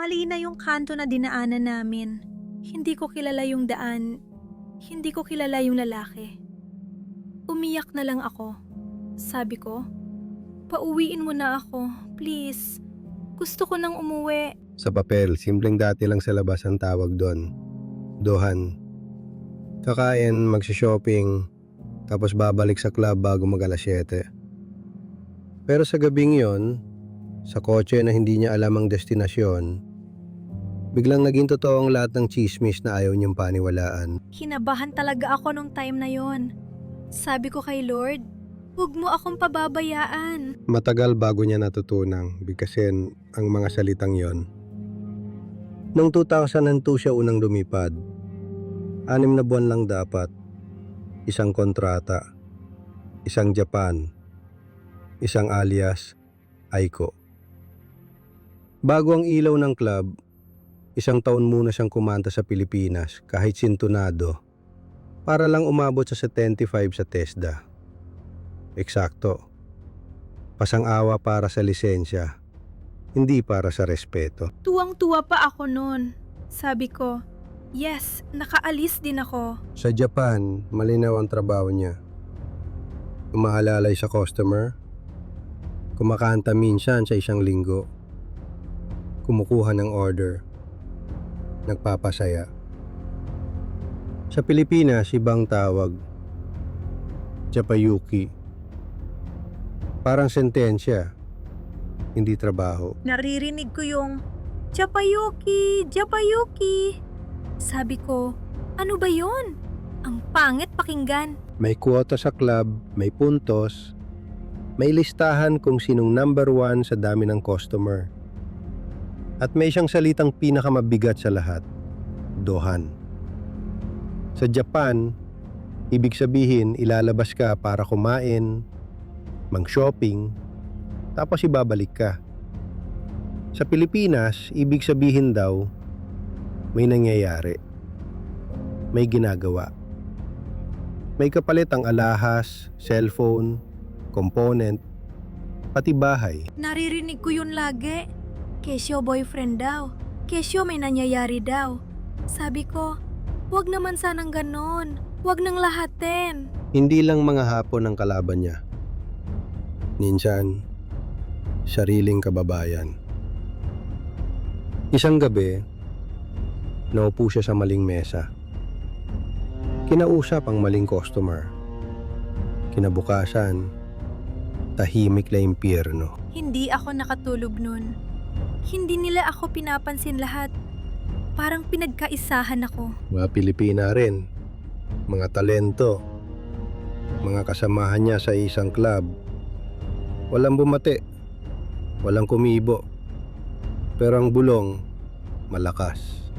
Mali na yung kanto na dinaanan namin. Hindi ko kilala yung daan. Hindi ko kilala yung lalaki. Umiyak na lang ako. Sabi ko, pauwiin mo na ako, please. Gusto ko nang umuwi. Sa papel, simpleng dati lang sa labas ang tawag doon. Dohan. Kakain, magsha-shopping, tapos babalik sa club bago mag alas 7. Pero sa gabing yon, sa kotse na hindi niya alam ang destinasyon, biglang naging totoo ang lahat ng chismis na ayaw niyang paniwalaan. Kinabahan talaga ako nung time na yon. Sabi ko kay Lord, huwag mo akong pababayaan. Matagal bago niya natutunang bigkasin ang mga salitang yon. Noong 2002 siya unang lumipad, anim na buwan lang dapat, isang kontrata, isang Japan, isang alias, Aiko. Bago ang ilaw ng club, isang taon muna siyang kumanta sa Pilipinas kahit sintunado para lang umabot sa 75 sa TESDA. Eksakto. Pasang-awa para sa lisensya, hindi para sa respeto. Tuwang-tuwa pa ako noon. Sabi ko, yes, nakaalis din ako. Sa Japan, malinaw ang trabaho niya. Umaalalay sa customer, kumakanta minsan sa isang linggo, kumukuha ng order, nagpapasaya. Sa Pilipinas, ibang tawag, Japayuki. Parang sentensya, hindi trabaho. Naririnig ko yung, Japayuki, Japayuki. Sabi ko, ano ba yon? Ang pangit pakinggan. May kuwota sa club, may puntos, may listahan kung sinong number one sa dami ng customer. At may siyang salitang pinakamabigat sa lahat, Dohan. Sa Japan, ibig sabihin ilalabas ka para kumain, mang-shopping, tapos ibabalik ka. Sa Pilipinas, ibig sabihin daw, may nangyayari. May ginagawa. May kapalit ang alahas, cellphone, component, pati bahay. Naririnig ko yun lagi. Kesyo boyfriend daw. Kesyo may nangyayari daw. Sabi ko, wag naman sanang ganon. Wag nang lahatin. Hindi lang mga hapon ang kalaban niya. Minsan, sariling kababayan. Isang gabi, naupo siya sa maling mesa. Kinausap ang maling customer. Kinabukasan, tahimik na impyerno. Hindi ako nakatulog nun. Hindi nila ako pinapansin lahat. Parang pinagkaisahan ako. Mga Pilipina rin, mga talento, mga kasamahan niya sa isang club. Walang bumate, walang kumibo, pero ang bulong, malakas.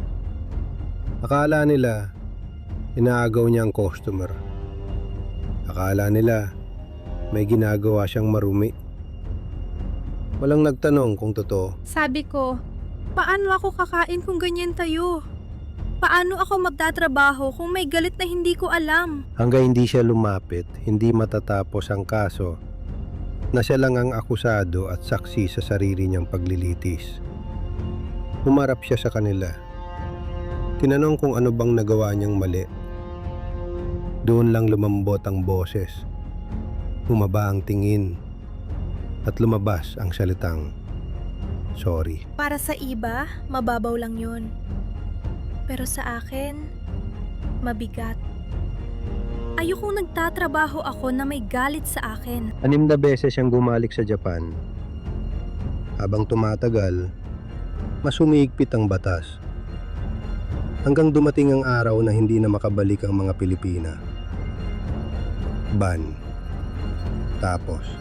Akala nila, inaagaw niya ang customer. Akala nila, may ginagawa siyang marumi. Walang nagtanong kung totoo. Sabi ko, paano ako kakain kung ganyan tayo? Paano ako magtatrabaho kung may galit na hindi ko alam? Hanggang hindi siya lumapit, hindi matatapos ang kaso na siya lang ang akusado at saksi sa sarili niyang paglilitis. Humarap siya sa kanila. Tinanong kung ano bang nagawa niyang mali. Doon lang lumambot ang boses. Humaba ang tingin at lumabas ang salitang sorry. Para sa iba, mababaw lang yun. Pero sa akin, mabigat. Ayokong nagtatrabaho ako na may galit sa akin. Anim na beses siyang bumalik sa Japan. Habang tumatagal, mas umiigpit ang batas. Hanggang dumating ang araw na hindi na makabalik ang mga Pilipina. Ban. Tapos.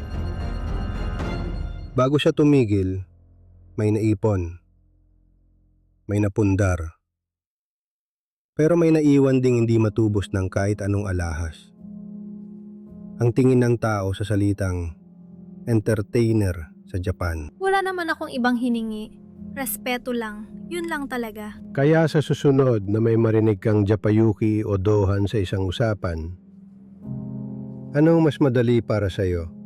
Bago siya tumigil, may naipon. May napundar. Pero may naiwan ding hindi matubos ng kahit anong alahas ang tingin ng tao sa salitang entertainer sa Japan. Wala naman akong ibang hiningi. Respeto lang. Yun lang talaga. Kaya sa susunod na may marinig kang Japayuki o Dohan sa isang usapan, anong mas madali para sa'yo?